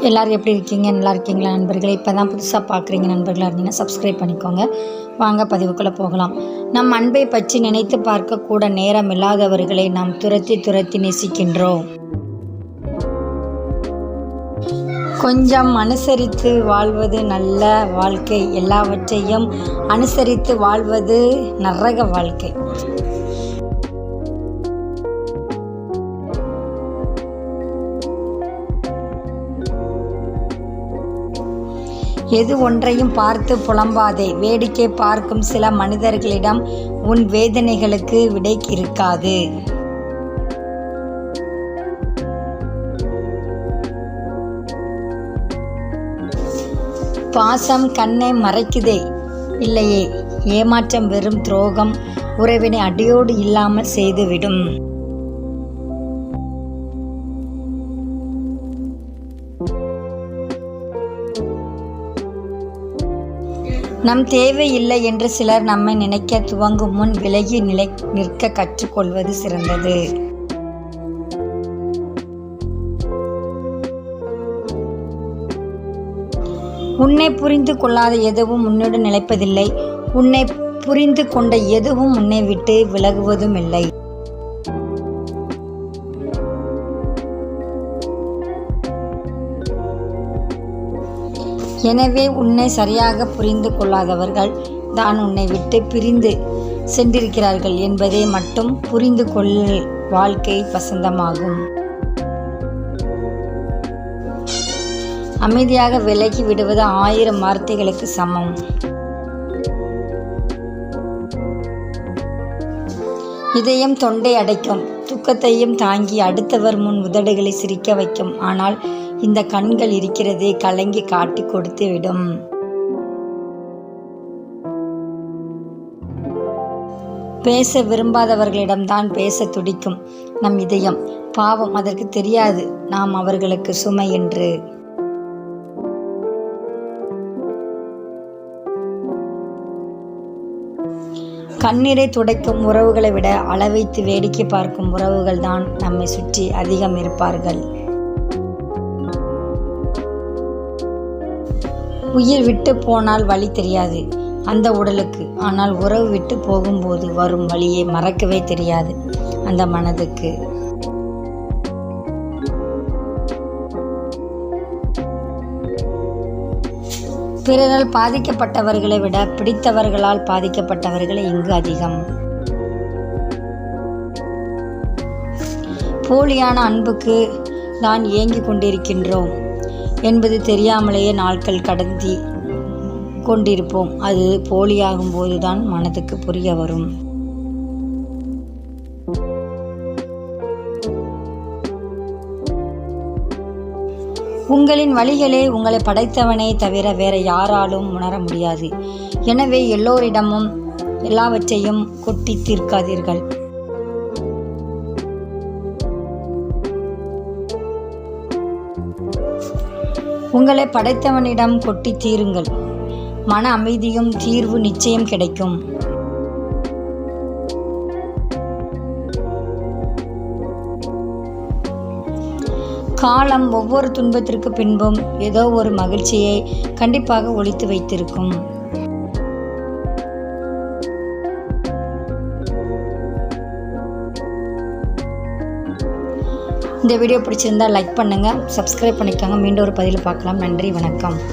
எல்லோரும் எப்படி இருக்கீங்க? நல்லா இருக்கீங்களா நண்பர்களே? இப்போ தான் புதுசாக பார்க்குறீங்க நண்பர்களாக இருந்தீங்கன்னா சப்ஸ்கிரைப் பண்ணிக்கோங்க. வாங்க பதிவுக்குள்ளே போகலாம். நம் அன்பை பற்றி நினைத்து பார்க்கக்கூட நேரம் இல்லாதவர்களை நாம் துரத்தி துரத்தி நேசிக்கின்றோம். கொஞ்சம் அனுசரித்து வாழ்வது நல்ல வாழ்க்கை. எல்லாவற்றையும் அனுசரித்து வாழ்வது நரக வாழ்க்கை. எது ஒன்றையும் பார்த்து புலம்பாதே. வேடிக்கை பார்க்கும் சில மனிதர்களிடம் உன் வேதனைகளுக்கு விடை இருக்காது. பாசம் கண்ணை மறைக்குதே. இல்லையே ஏமாற்றம் வெறும் துரோகம். உறவினை அடியோடு இல்லாமல் செய்துவிடும். நம் தேவையில்லை என்று சிலர் நம்மை நினைக்க துவங்கும் முன் விலகி நிலை நிற்க கற்றுக்கொள்வது சிறந்தது. உன்னை புரிந்து கொள்ளாத எதுவும் உன்னுடன் நிலைப்பதில்லை. உன்னை புரிந்து கொண்ட எதுவும் உன்னை விட்டு விலகுவதும் இல்லை. எனவே உன்னை சரியாக புரிந்து கொள்ளாதவர்கள் தான் உன்னை விட்டு பிரிந்து சென்றிருக்கிறார்கள் என்பதை மட்டும் புரிந்து கொள் வாழ்க்கை வசந்தமாகும். அமைதியாக விலகி விடுவது ஆயிரம் வார்த்தைகளுக்கு சமம். இதயம் தொண்டை அடைக்கும். துக்கத்தையும் தாங்கி அடுத்தவர் முன் உதடுகளை சிரிக்க வைக்கும். ஆனால் இந்த கண்கள் இருக்கிறதே கலங்கி காட்டி கொடுத்து விடும். பேச விரும்பாதவர்களிடம்தான் பேச துடிக்கும் நம் இதயம். பாவம் அதற்கு தெரியாது. நாம் அவர்களுக்கு சுமை என்று. கண்ணீரை துடைக்கும் உறவுகளை விட அளவைத்து வேடிக்கை பார்க்கும் உறவுகள் தான் நம்மை சுற்றி அதிகம் இருப்பார்கள். உயிர் விட்டு போனால் வழி தெரியாது அந்த உடலுக்கு. ஆனால் உறவு விட்டு போகும்போது வரும் வழியை மறக்கவே தெரியாது அந்த மனதுக்கு. பிறரால் பாதிக்கப்பட்டவர்களை விட பிடித்தவர்களால் பாதிக்கப்பட்டவர்களே இங்கு அதிகம். போலியான அன்புக்கு தான் ஏங்கிக் கொண்டிருக்கின்றோம். என்பது தெரியாமலேயே நாட்கள் கடந்தி கொண்டிருப்போம். அது போலியாகும் போதுதான் மனதுக்கு புரிய வரும். உங்களின் வழிகளே உங்களை படைத்தவனே தவிர வேற யாராலும் உணர முடியாது. எனவே எல்லோரிடமும் எல்லாவற்றையும் கொட்டி தீர்க்காதீர்கள். உங்களை படைத்தவனிடம் கொட்டி தீருங்கள். மன அமைதியும் தீர்வு நிச்சயம் கிடைக்கும். காலம் ஒவ்வொரு துன்பத்திற்கு பின்பும் ஏதோ ஒரு மகிழ்ச்சியை கண்டிப்பாக ஒழித்து வைத்திருக்கும். இந்த வீடியோ பிடிச்சிருந்தால் லைக் பண்ணுங்கள் சப்ஸ்கிரைப் பண்ணிக்கோங்க. மீண்டும் ஒரு பதிவில் பார்க்கலாம். நன்றி வணக்கம்.